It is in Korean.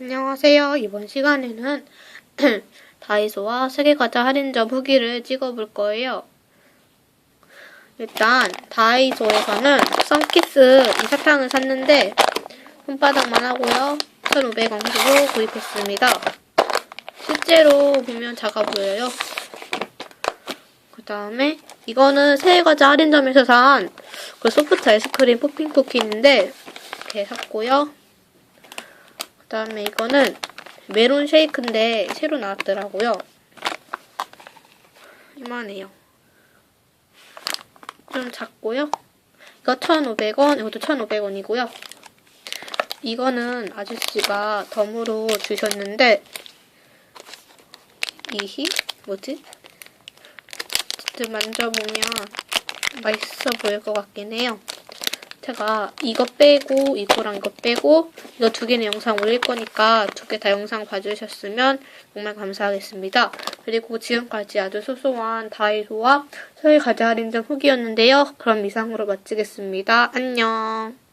안녕하세요. 이번 시간에는 다이소와 세계과자 할인점 후기를 찍어볼 거예요. 일단 다이소에서는 썬키스 이 사탕을 샀는데 손바닥만 하고요. 1,500원 주고 구입했습니다. 실제로 보면 작아 보여요. 그 다음에 이거는 세계과자 할인점에서 산 그 소프트 아이스크림 포핑 쿠키인데 이렇게 샀고요. 그 다음에 이거는 메론 쉐이크인데 새로 나왔더라고요. 이만해요. 좀 작고요. 이거 1,500원, 이것도 1,500원이고요. 이거는 아저씨가 덤으로 주셨는데 이히? 뭐지? 어쨌든 만져보면 맛있어 보일 것 같긴 해요. 제가 이거 빼고 이거랑 이거 빼고 이거 두 개는 영상 올릴 거니까 두 개 다 영상 봐주셨으면 정말 감사하겠습니다. 그리고 지금까지 아주 소소한 다이소와 서울 과자 할인점 후기였는데요. 그럼 이상으로 마치겠습니다. 안녕.